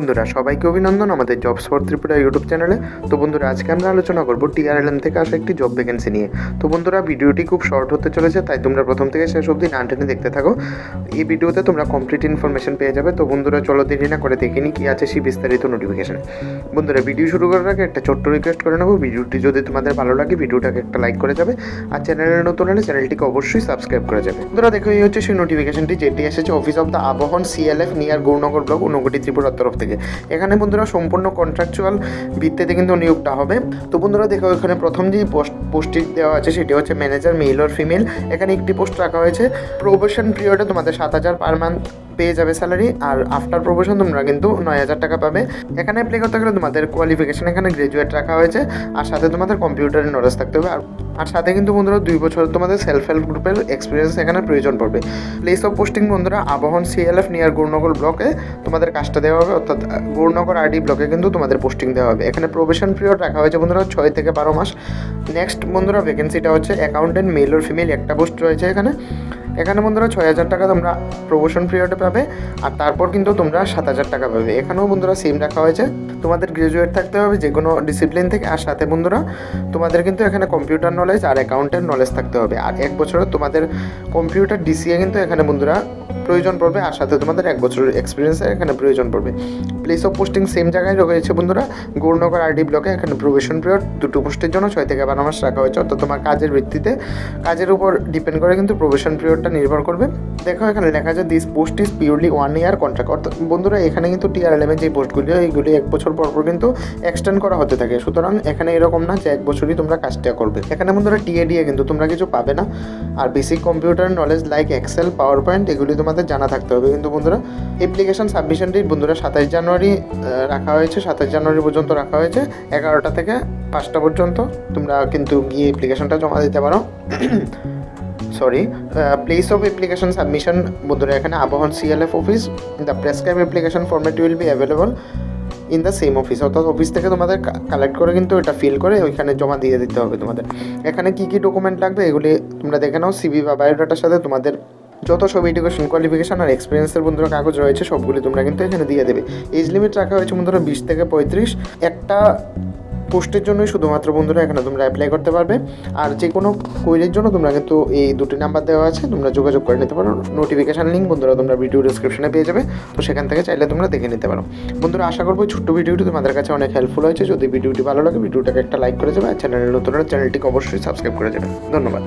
বন্ধুরা, সবাইকে অভিনন্দন আমাদের জবস ফর ত্রিপুরা ইউটিউব চ্যানেলে তো বন্ধুরা, আজকে আমরা আলোচনা করব টিআরএলএম থেকে আসা একটি জব ভ্যাকেন্সি নিয়ে। তো বন্ধুরা, ভিডিওটি খুব শর্ট হতে চলেছে, তাই তোমরা প্রথম থেকে শেষ অবধি না টেনে দেখতে থাকো। এই ভিডিওতে তোমরা কমপ্লিট ইনফরমেশন পেয়ে যাবে। তো বন্ধুরা, চলো দেরি না করে দেখে দেখিনি কি আছে সেই বিস্তারিত নোটিফিকেশন বন্ধুরা ভিডিও শুরু করার আগে একটা ছোট্ট রিকোয়েস্ট করে নেব। ভিডিওটি যদি তোমাদের ভালো লাগে, ভিডিওটাকে একটা লাইক করে যাবে। আর চ্যানেলে নতুন হলে চ্যানেলটিকে অবশ্যই সাবস্ক্রাইব করে যাবে। বন্ধুরা, দেখো, এই হচ্ছে সেই নোটিফিকেশনটি যেটি এসেছে office of the Abahan CLF near Gournagar block Unakoti ত্রিপুরার তরফ থেকে। এখানে বন্ধুরা সম্পূর্ণ কন্ট্রাকচুয়াল ভিত্তিতে কিন্তু নিয়োগটা হবে। তো বন্ধুরা দেখো, এখানে প্রথম যে পোস্ট, পোস্টটি দেওয়া আছে সেটি হচ্ছে ম্যানেজার মেল ওর ফিমেল এখানে একটি পোস্ট রাখা হয়েছে। প্রোবেশন পিরিয়ডে তোমাদের সাত হাজার পার মান্থ পেয়ে যাবে স্যালারি আর আফটার প্রমোশন তোমরা কিন্তু নয় হাজার টাকা পাবে। এখানে অ্যাপ্লাই করতে গেলে তোমাদের কোয়ালিফিকেশন এখানে গ্রাজুয়েট রাখা হয়েছে আর সাথে তোমাদের কম্পিউটারের নলেজ থাকতে হবে। আর আর সাথে কিন্তু বন্ধুরা দুই বছর তোমাদের সেলফ হেল্প গ্রুপের এক্সপিরিয়েন্স এখানে প্রয়োজন পড়বে। প্লেস অফ পোস্টিং বন্ধুরা আবহন সিএলএফ নিয়ার গৌরনগর ব্লকে তোমাদের কাজটা দেওয়া হবে। অর্থাৎ গৌরনগর আরডি ব্লকে কিন্তু তোমাদের পোস্টিং দেওয়া হবে। এখানে প্রবেশন পিরিয়ড রাখা হয়েছে বন্ধুরা ছয় থেকে বারো মাস। নেক্সট বন্ধুরা ভ্যাকেন্সিটা হচ্ছে অ্যাকাউন্টেন্ট মেল ওর ফিমেল একটা পোস্ট রয়েছে এখানে। এখানে বন্ধুরা ছয় হাজার টাকা তোমরা প্রমোশন পিরিয়ডে পাবে, আর তারপর কিন্তু তোমরা সাত হাজার টাকা পাবে। এখানেও বন্ধুরা সেম রাখা হয়েছে। তোমাদের গ্রাজুয়েট থাকতে হবে যে কোনো ডিসিপ্লিন থেকে, আর সাথে বন্ধুরা তোমাদের কিন্তু এখানে কম্পিউটার নলেজ আর অ্যাকাউন্টের নলেজ থাকতে হবে। আর এক বছরে তোমাদের কম্পিউটার ডিসিএ কিন্তু এখানে বন্ধুরা প্রয়োজন পড়বে আর সাথে তোমাদের এক বছরের এক্সপিরিয়েন্সের এখানে প্রয়োজন পড়বে। প্লেস অফ পোস্টিং সেম জায়গায় রয়েছে বন্ধুরা। গৌরনগর আরডি ব্লকে এখানে প্রবেশন পিরিয়ড দুটো পোস্টের জন্য ছয় থেকে বারো মাস রাখা হয়েছে। অর্থাৎ তোমার কাজের ভিত্তিতে কাজের উপর ডিপেন্ড করে কিন্তু প্রবেশন পিরিয়ডটা নির্ভর করবে। দেখো এখানে লেখা যায় this post is purely one year contract অর্থাৎ বন্ধুরা, এখানে কিন্তু টিআরএলএম যে পোস্টগুলি এইগুলি এক বছর পর পর কিন্তু এক্সটেন্ড করা হতে থাকে। সুতরাং এখানে এরকম না যে এক বছরই তোমরা কাজটা করবে। এখানে বন্ধুরা টিএডিএ কিন্তু তোমরা কিছু পাবে না। আর basic computer knowledge like Excel PowerPoint এগুলি তোমাদের জানা থাকতে হবে। কিন্তু বন্ধুরা অ্যাপ্লিকেশন সাবমিশন ডেট বন্ধুরা সাতাশ জানুয়ারি রাখা হয়েছে। সাতাশ জানুয়ারি পর্যন্ত রাখা হয়েছে। এগারোটা থেকে পাঁচটা পর্যন্ত তোমরা কিন্তু গিয়ে অ্যাপ্লিকেশনটা জমা দিতে পারো। Sorry place of application submission বন্ধুরা, এখানে Abahan CLF office the prescribe application format will be available in the same office অর্থাৎ অফিস থেকে তোমাদের কালেক্ট করে কিন্তু এটা ফিল করে ওইখানে জমা দিয়ে দিতে হবে তোমাদের। এখানে কী কী ডকুমেন্ট লাগবে এগুলি তোমরা দেখে নাও। সিবি বা বায়োডাটার সাথে তোমাদের যত সব এডুকেশন কোয়ালিফিকেশন আর এক্সপিরিয়েন্সের বন্ধুরা কাগজ রয়েছে, সবগুলি তোমরা কিন্তু এখানে দিয়ে দেবে। এজ লিমিট রাখা হয়েছে বন্ধুরা বিশ থেকে পঁয়ত্রিশ। একটা পোস্টের জন্যই শুধুমাত্র বন্ধুরা এখানে তোমরা অ্যাপ্লাই করতে পারবে। আর যে কোনো কোয়েরির জন্য তোমরা কিন্তু এই দুটি নাম্বার দেওয়া আছে, তোমরা যোগাযোগ করে নিতে পারো। নোটিফিকেশান লিঙ্ক বন্ধুরা তোমরা ভিডিও ডিসক্রিপশনে পেয়ে যাবে। তো সেখান থেকে চাইলে তোমরা দেখে নিতে পারো। বন্ধুরা আশা করব ছোট্ট ভিডিওটি তোমাদের কাছে অনেক হেল্পফুল হয়েছে। যদি ভিডিওটি ভালো লাগে ভিডিওটাকে একটা লাইক করে যাবে। আর চ্যানেলের নতুন চ্যানেলটিকে অবশ্যই সাবস্ক্রাইব করে যাবে। ধন্যবাদ।